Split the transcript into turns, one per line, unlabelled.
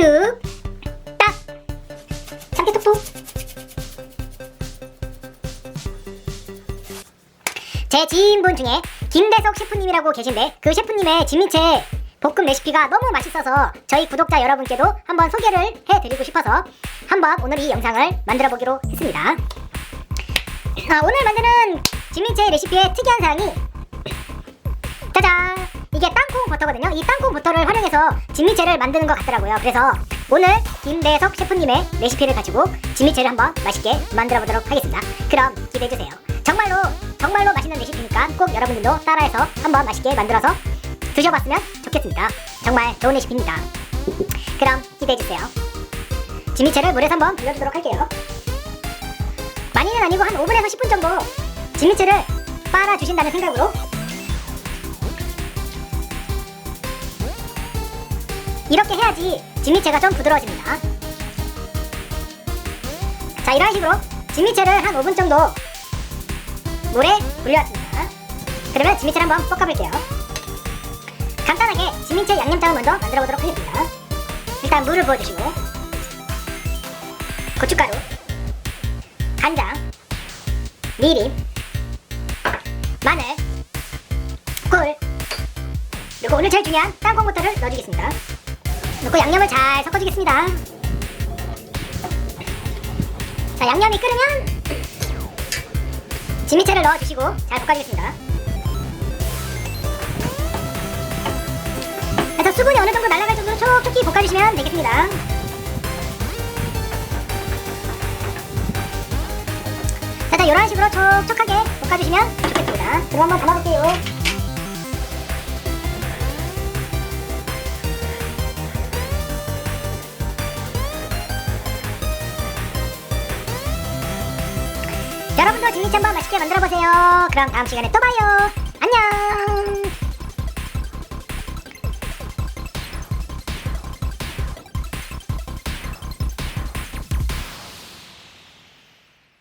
뚝, 딱. 삼계톡톡. 제 지인분 중에 김대석 셰프님이라고 계신데 그 셰프님의 진미채 볶음 레시피가 너무 맛있어서 저희 구독자 여러분께도 한번 소개를 해드리고 싶어서 한번 오늘 이 영상을 만들어 보기로 했습니다. 아, 오늘 만드는 진미채 레시피의 특이한 사항이 짜잔! 이게 땅콩 버터거든요. 이 땅콩 버터를 활용해서 진미채를 만드는 것 같더라고요. 그래서 오늘 김대석 셰프님의 레시피를 가지고 진미채를 한번 맛있게 만들어 보도록 하겠습니다. 그럼 기대해 주세요. 정말로 정말로 맛있는 레시피니까 꼭 여러분들도 따라해서 한번 맛있게 만들어서 드셔봤으면 좋겠습니다. 정말 좋은 레시피입니다. 그럼 기대해 주세요. 진미채를 물에서 한번 불려주도록 할게요. 많이는 아니고 한 5분에서 10분 정도 진미채를 빨아 주신다는 생각으로 이렇게 해야지 진미채가 좀 부드러워집니다. 자, 이런 식으로 진미채를 한 5분 정도 물에 불려왔습니다. 그러면 진미채를 한번 볶아볼게요. 간단하게 진미채 양념장을 먼저 만들어 보도록 하겠습니다. 일단 물을 부어주시고 고춧가루, 간장, 미림, 마늘, 꿀, 그리고 오늘 제일 중요한 땅콩버터를 넣어주겠습니다. 넣고 양념을 잘 섞어주겠습니다. 자, 양념이 끓으면 진미채를 넣어주시고 잘 볶아주겠습니다. 그래서 수분이 어느 정도 날아갈 정도로 촉촉히 볶아주시면 되겠습니다. 자, 자, 이런 식으로 촉촉하게 볶아주시면 좋겠습니다. 그럼 한번 담아볼게요. 여러분도 진미찬밥 맛있게 만들어보세요. 그럼 다음 시간에 또 봐요. 안녕.